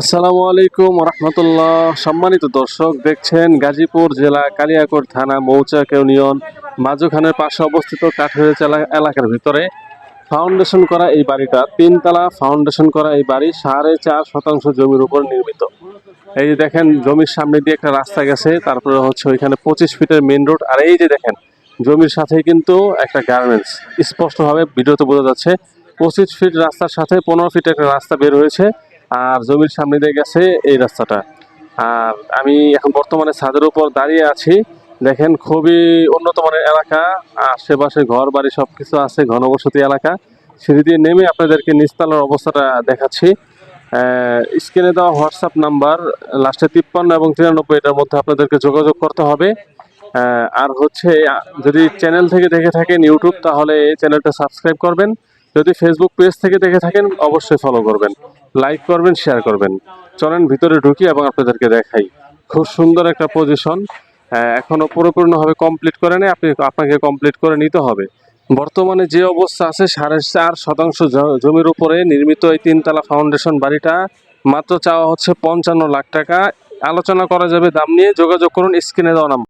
আসসালামু আলাইকুম রহমতুল্লাহ সম্মানিত দর্শক, দেখছেন গাজীপুর জেলা কালিয়াকোট থানা মৌচাক ইউনিয়ন। মাজুখানের পাশে অবস্থিত কাঠের এলাকার ভিতরে ফাউন্ডেশন করা এই বাড়িটা, তিনতলা ফাউন্ডেশন করা এই বাড়ি সাড়ে চার শতাংশ জমির উপর নির্মিত। এই যে দেখেন, জমির সামনে দিয়ে একটা রাস্তা গেছে, তারপরে হচ্ছে ওইখানে পঁচিশ ফিটের মেন রোড, আর এই যে দেখেন, জমির সাথে কিন্তু একটা গার্মেন্টস। স্পষ্টভাবে ভিডিওতে বোঝা যাচ্ছে, পঁচিশ ফিট রাস্তার সাথে পনেরো ফিট একটা রাস্তা বের হয়েছে। আর জমির সামনে দিয়ে গেছে এই রাস্তাটা। আর আমি এখন বর্তমানে ছাদের উপর দাঁড়িয়ে আছি। দেখেন খুবই উন্নত মানের এলাকা, আশেপাশে ঘর বাড়ি সব কিছু আছে, ঘনবসতি এলাকা। সিঁড়ি দিয়ে নেমে আপনাদেরকে নিস্তালার অবস্থাটা দেখাচ্ছি। স্ক্রিনে দেওয়া হোয়াটসঅ্যাপ নাম্বার, লাস্টে তিপ্পান্ন এবং তিরানব্বই এটার মধ্যে আপনাদেরকে যোগাযোগ করতে হবে। আর হচ্ছে, যদি চ্যানেল থেকে দেখে থাকেন ইউটিউব, তাহলে এই চ্যানেলটা সাবস্ক্রাইব করবেন। যদি ফেসবুক পেজ থেকে দেখে থাকেন, অবশ্যই ফলো করবেন। লাইক করবেন শেয়ার করবেন। চলেন ভিতরে ঢুকি এবং আপনাদেরকে দেখাই। খুব সুন্দর একটা পজিশন এখনও পুরোপূর্ণভাবে কমপ্লিট করে নেই। আপনি আপনাকে কমপ্লিট করে নিতে হবে। বর্তমানে যে অবস্থা আছে, সাড়ে চার শতাংশ জমির উপরে নির্মিত এই তিনতলা ফাউন্ডেশন বাড়িটা, মাত্র চাওয়া হচ্ছে পঞ্চান্ন লাখ টাকা। আলোচনা করা যাবে দাম নিয়ে। যোগাযোগ করুন, স্ক্রিনে দেওয়া নাম্বার।